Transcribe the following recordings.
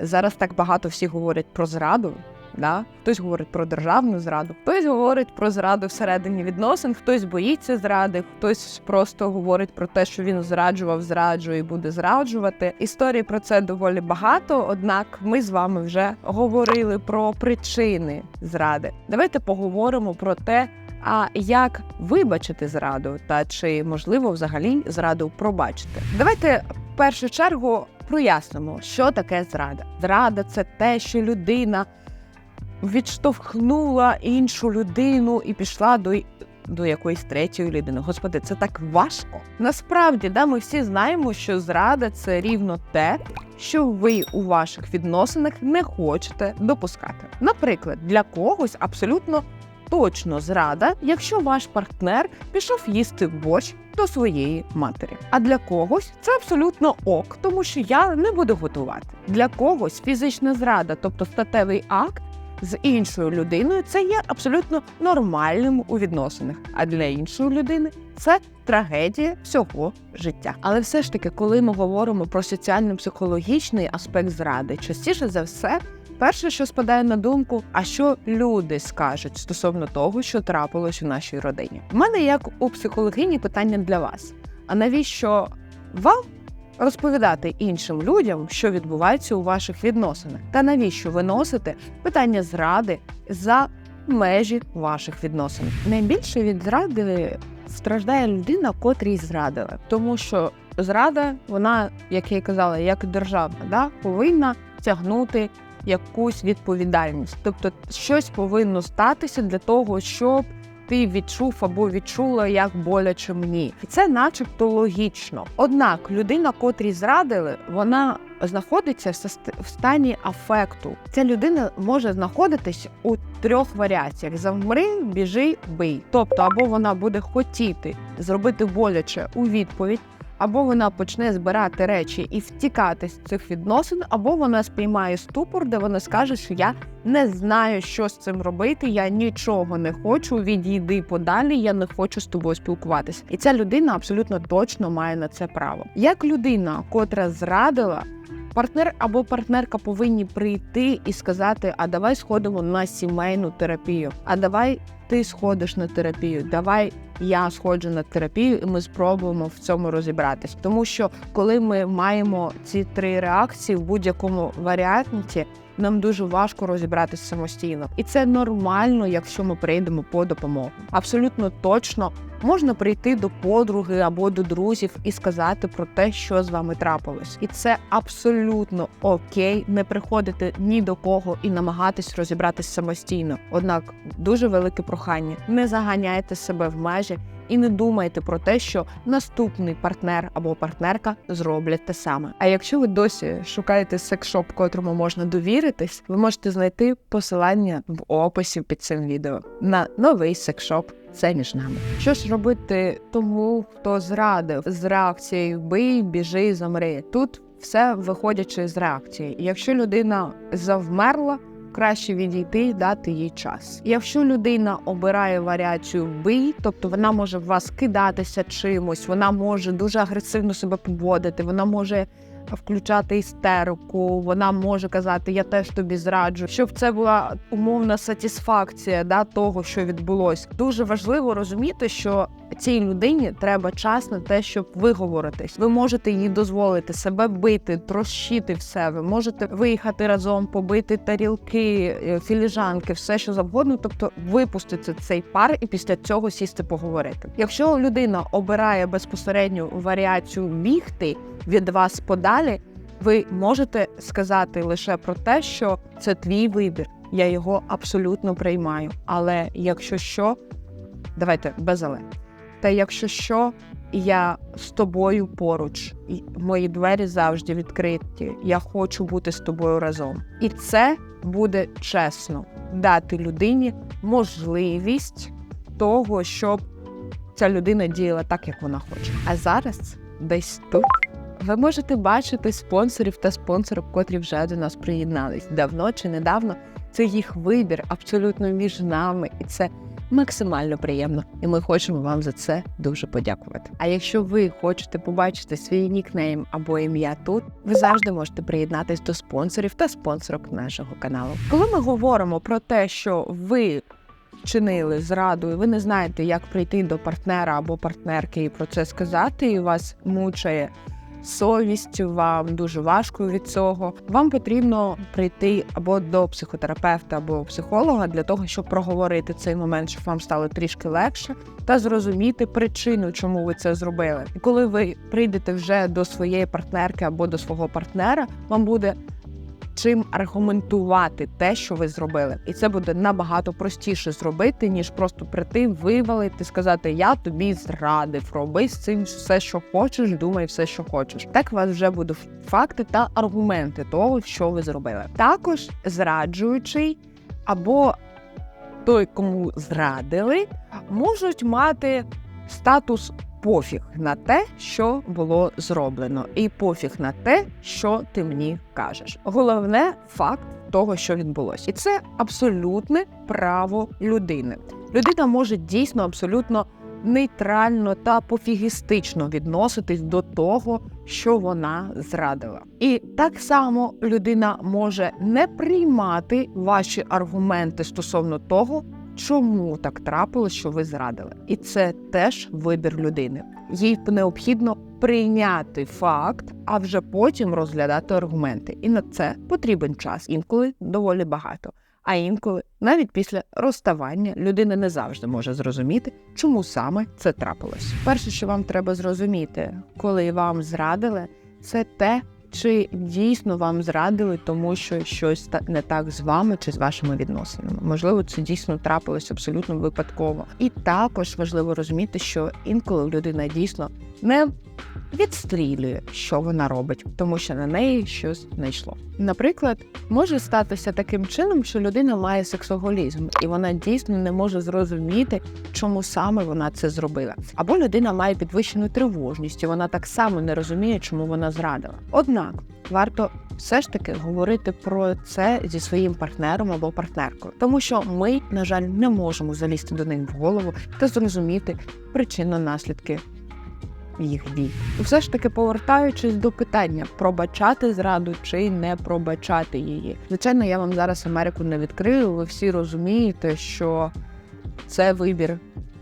Зараз так багато всі говорять про зраду. Да? Хтось говорить про державну зраду, хтось говорить про зраду всередині відносин, хтось боїться зради, хтось просто говорить про те, що він зраджував, зраджує і буде зраджувати. Історій про це доволі багато. Однак ми з вами вже говорили про причини зради. Давайте поговоримо про те, а як вибачити зраду, та чи можливо взагалі зраду пробачити. Давайте в першу чергу прояснимо, що таке зрада. Зрада це те, що людина відштовхнула іншу людину і пішла до. До якоїсь третьої людини. Господи, це так важко. Насправді, да, ми всі знаємо, що зрада це рівно те, що ви у ваших відносинах не хочете допускати. Наприклад, для когось абсолютно точно зрада, якщо ваш партнер пішов їсти борщ до своєї матері. А для когось це абсолютно ок, тому що я не буду готувати. Для когось фізична зрада, тобто статевий акт. З іншою людиною це є абсолютно нормальним у відносинах, а для іншої людини це трагедія всього життя. Але все ж таки, коли ми говоримо про соціально-психологічний аспект зради, частіше за все, перше, що спадає на думку, а що люди скажуть стосовно того, що трапилось у нашій родині. У мене як у психологині питання для вас: а навіщо вам? Розповідати іншим людям, що відбувається у ваших відносинах, та навіщо виносити питання зради за межі ваших відносин. Найбільше від зради страждає людина, котрій зрадили, тому що зрада, вона, як я й казала, як державна, да, повинна тягнути якусь відповідальність, тобто щось повинно статися для того, щоб ти відчув або відчула, як боляче мені, і це, начебто, логічно. Однак людина, котрій зрадили, вона знаходиться в стані афекту. Ця людина може знаходитись у трьох варіаціях: завмри, біжи, бий. Тобто, або вона буде хотіти зробити боляче у відповідь або вона почне збирати речі і втікати з цих відносин, або вона спіймає ступор, де вона скаже, що я не знаю, що з цим робити. Я нічого не хочу. Відійди подалі, я не хочу з тобою спілкуватися. І ця людина абсолютно точно має на це право. Як людина, котра зрадила. Партнер або партнерка повинні прийти і сказати: А давай сходимо на сімейну терапію. А давай ти сходиш на терапію. Давай я сходжу на терапію, і ми спробуємо в цьому розібратись. Тому що коли ми маємо ці три реакції в будь-якому варіанті, нам дуже важко розібратися самостійно, і це нормально, якщо ми прийдемо по допомогу. Абсолютно точно можна прийти до подруги або до друзів і сказати про те, що з вами трапилось, і це абсолютно окей, не приходити ні до кого і намагатись розібратись самостійно. Однак дуже велике прохання: не заганяйте себе в межі і не думайте про те, що наступний партнер або партнерка зроблять те саме. А якщо ви досі шукаєте секшоп, котрому можна довіритись, ви можете знайти посилання в описі під цим відео на новий секшоп. Це між нами. Що ж робити тому, хто зрадив з реакцією бий, біжи, замри. Тут все виходячи з реакції. Якщо людина завмерла, краще відійти і дати їй час. Якщо людина обирає варіацію бий, тобто вона може в вас кидатися чимось, вона може дуже агресивно себе поводити, вона може включати істерику, вона може казати Я теж тобі зраджу, щоб це була умовна сатісфакція да, того, що відбулось. Дуже важливо розуміти, що цій людині треба час на те, щоб виговоритись. Ви можете їй дозволити себе бити, трощити все. Ви можете виїхати разом, побити тарілки, е, філіжанки, все що завгодно, тобто випустити цей пар і після цього сісти поговорити. Якщо людина обирає безпосередню варіацію бігти від вас подалі, ви можете сказати лише про те, що це твій вибір. Я його абсолютно приймаю. Але якщо що, давайте без але. Та якщо що, я з тобою поруч, і мої двері завжди відкриті. Я хочу бути з тобою разом. І це буде чесно дати людині можливість того, щоб ця людина діяла так, як вона хоче. А зараз десь тут. Ви можете бачити спонсорів та спонсорів, котрі вже до нас приєднались давно чи недавно. Це їх вибір абсолютно між нами, і це максимально приємно, і ми хочемо вам за це дуже подякувати. А якщо ви хочете побачити свій нікнейм або ім'я тут, ви завжди можете приєднатись до спонсорів та спонсорок нашого каналу. Коли ми говоримо про те, що ви вчинили зраду, і ви не знаєте, як прийти до партнера або партнерки і про це сказати, і вас мучає совість, вам дуже важко від цього. Вам потрібно прийти або до психотерапевта, або психолога для того, щоб проговорити цей момент, щоб вам стало трішки легше, та зрозуміти причину, чому ви це зробили. І коли ви прийдете вже до своєї партнерки або до свого партнера, вам буде чим аргументувати те, що ви зробили, і це буде набагато простіше зробити, ніж просто прийти, вивалити, сказати Я тобі зрадив, роби з цим все, що хочеш, думай все, що хочеш. Так у вас вже будуть факти та аргументи того, що ви зробили. Також зраджуючий або той, кому зрадили, можуть мати статус пофіг на те, що було зроблено, і пофіг на те, що ти мені кажеш. Головне факт того, що відбулося, і це абсолютне право людини. Людина може дійсно абсолютно нейтрально та пофігістично відноситись до того, що вона зрадила. І так само людина може не приймати ваші аргументи стосовно того, чому так трапилось, що ви зрадили, і це теж вибір людини. Їй необхідно прийняти факт, а вже потім розглядати аргументи. І на це потрібен час, інколи доволі багато. А інколи, навіть після розставання, людина не завжди може зрозуміти, чому саме це трапилось. Перше, що вам треба зрозуміти, коли вам зрадили, це те, чи дійсно вам зрадили, тому що щось не так з вами чи з вашими відносинами? Можливо, це дійсно трапилось абсолютно випадково. І також важливо розуміти, що інколи людина дійсно не відстрілює, що вона робить, тому що на неї щось знайшло. Наприклад, може статися таким чином, що людина має сексоголізм, і вона дійсно не може зрозуміти, чому саме вона це зробила. Або людина має підвищену тривожність, і вона так само не розуміє, чому вона зрадила. Однак варто все ж таки говорити про це зі своїм партнером або партнеркою, тому що ми, на жаль, не можемо залізти до них в голову та зрозуміти причинно наслідки їх дій. Все ж таки, повертаючись до питання, пробачати зраду чи не пробачати її. Звичайно, я вам зараз Америку не відкрию. Ви всі розумієте, що це вибір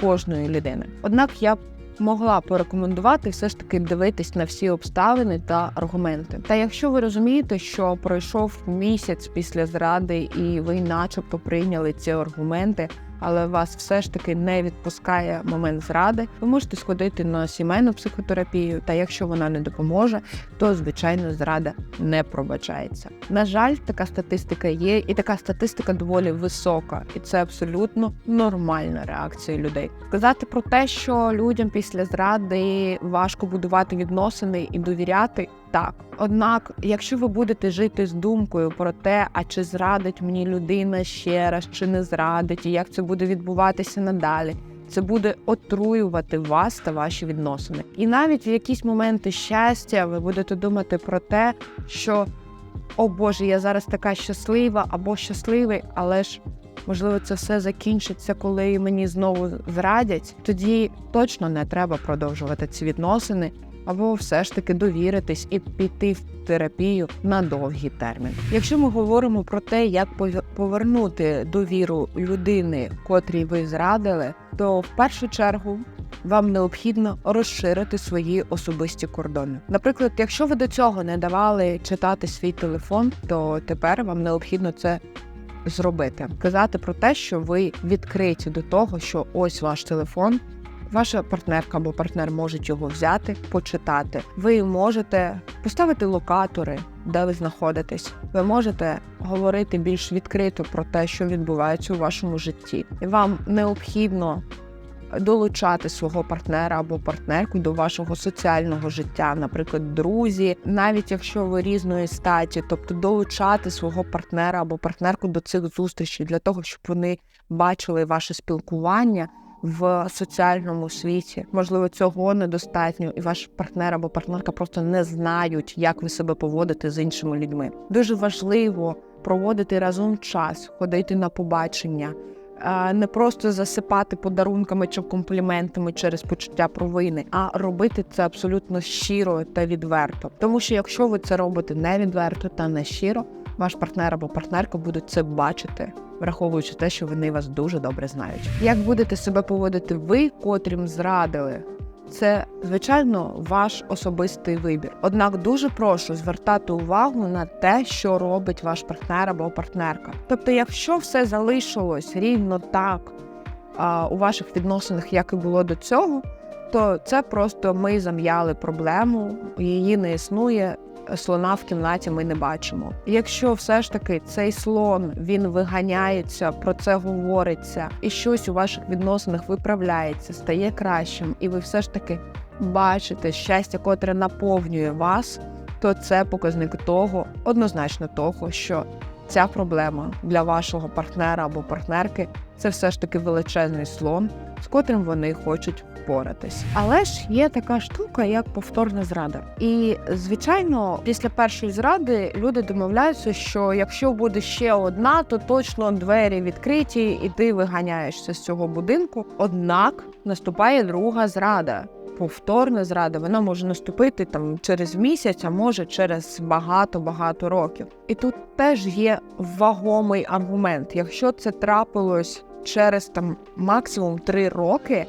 кожної людини. Однак я могла порекомендувати все ж таки дивитись на всі обставини та аргументи. Та якщо ви розумієте, що пройшов місяць після зради, і ви, начебто, прийняли ці аргументи але вас все ж таки не відпускає момент зради, ви можете сходити на сімейну психотерапію, та якщо вона не допоможе, то звичайно зрада не пробачається. На жаль, така статистика є, і така статистика доволі висока, і це абсолютно нормальна реакція людей. Сказати про те, що людям після зради важко будувати відносини і довіряти. Так, однак, якщо ви будете жити з думкою про те, а чи зрадить мені людина ще раз, чи не зрадить, і як це буде відбуватися надалі, це буде отруювати вас та ваші відносини. І навіть в якісь моменти щастя ви будете думати про те, що о Боже, я зараз така щаслива або щасливий, але ж. Можливо, це все закінчиться, коли мені знову зрадять. Тоді точно не треба продовжувати ці відносини або все ж таки довіритись і піти в терапію на довгий термін. Якщо ми говоримо про те, як повернути довіру людини, котрій ви зрадили, то в першу чергу. Вам необхідно розширити свої особисті кордони. Наприклад, якщо ви до цього не давали читати свій телефон, то тепер вам необхідно це зробити. Казати про те, що ви відкриті до того, що ось ваш телефон, Ваша партнерка або партнер можуть його взяти, почитати. Ви можете поставити локатори, де ви знаходитесь. Ви можете говорити більш відкрито про те, що відбувається у вашому житті, і вам необхідно. Долучати свого партнера або партнерку до вашого соціального життя, наприклад, друзі, навіть якщо ви різної статі, тобто долучати свого партнера або партнерку до цих зустрічей для того, щоб вони бачили ваше спілкування в соціальному світі. Можливо, цього недостатньо, і ваш партнер або партнерка просто не знають, як ви себе поводите з іншими людьми. Дуже важливо проводити разом час, ходити на побачення. не просто засипати подарунками чи компліментами через почуття провини, а робити це абсолютно щиро та відверто. Тому що якщо ви це робите не відверто та не щиро, ваш партнер або партнерка будуть це бачити, враховуючи те, що вони вас дуже добре знають. Як будете себе поводити ви, котрім зрадили? Це звичайно ваш особистий вибір. Однак дуже прошу звертати увагу на те, що робить ваш партнер або партнерка. Тобто, якщо все залишилось рівно так а, у ваших відносинах, як і було до цього, то це просто ми зам'яли проблему, її не існує. Слона в кімнаті ми не бачимо. Якщо все ж таки цей слон він виганяється, про це говориться, і щось у ваших відносинах виправляється, стає кращим, і ви все ж таки бачите щастя, котре наповнює вас, то це показник того, однозначно того, що ця проблема для вашого партнера або партнерки це все ж таки величезний слон, з котрим вони хочуть впоратись. Але ж є така штука, як повторна зрада. І звичайно, після першої зради люди домовляються, що якщо буде ще одна, то точно двері відкриті, і ти виганяєшся з цього будинку. Однак наступає друга зрада. Повторна зрада, вона може наступити там через місяць, а може через багато-багато років. І тут теж є вагомий аргумент. Якщо це трапилось через там максимум три роки,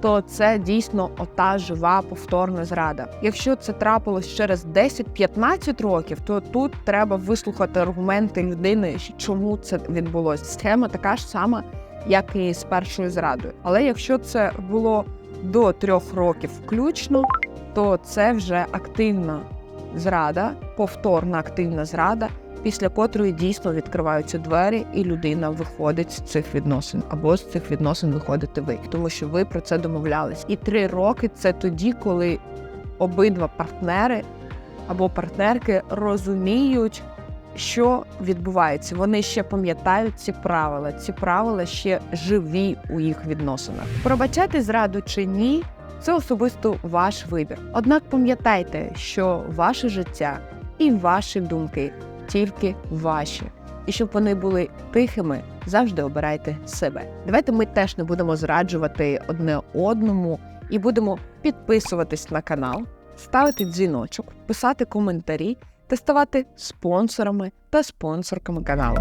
то це дійсно ота жива повторна зрада. Якщо це трапилось через 10-15 років, то тут треба вислухати аргументи людини, чому це відбулося. Схема така ж сама, як і з першою зрадою. Але якщо це було до трьох років включно, то це вже активна зрада, повторна активна зрада, після котрої дійсно відкриваються двері, і людина виходить з цих відносин, або з цих відносин виходите ви, тому що ви про це домовлялись. І три роки це тоді, коли обидва партнери або партнерки розуміють. Що відбувається? Вони ще пам'ятають ці правила. Ці правила ще живі у їх відносинах. Пробачати зраду чи ні, це особисто ваш вибір. Однак пам'ятайте, що ваше життя і ваші думки тільки ваші. І щоб вони були тихими, завжди обирайте себе. Давайте ми теж не будемо зраджувати одне одному і будемо підписуватись на канал, ставити дзвіночок, писати коментарі та ставати спонсорами та спонсорками каналу.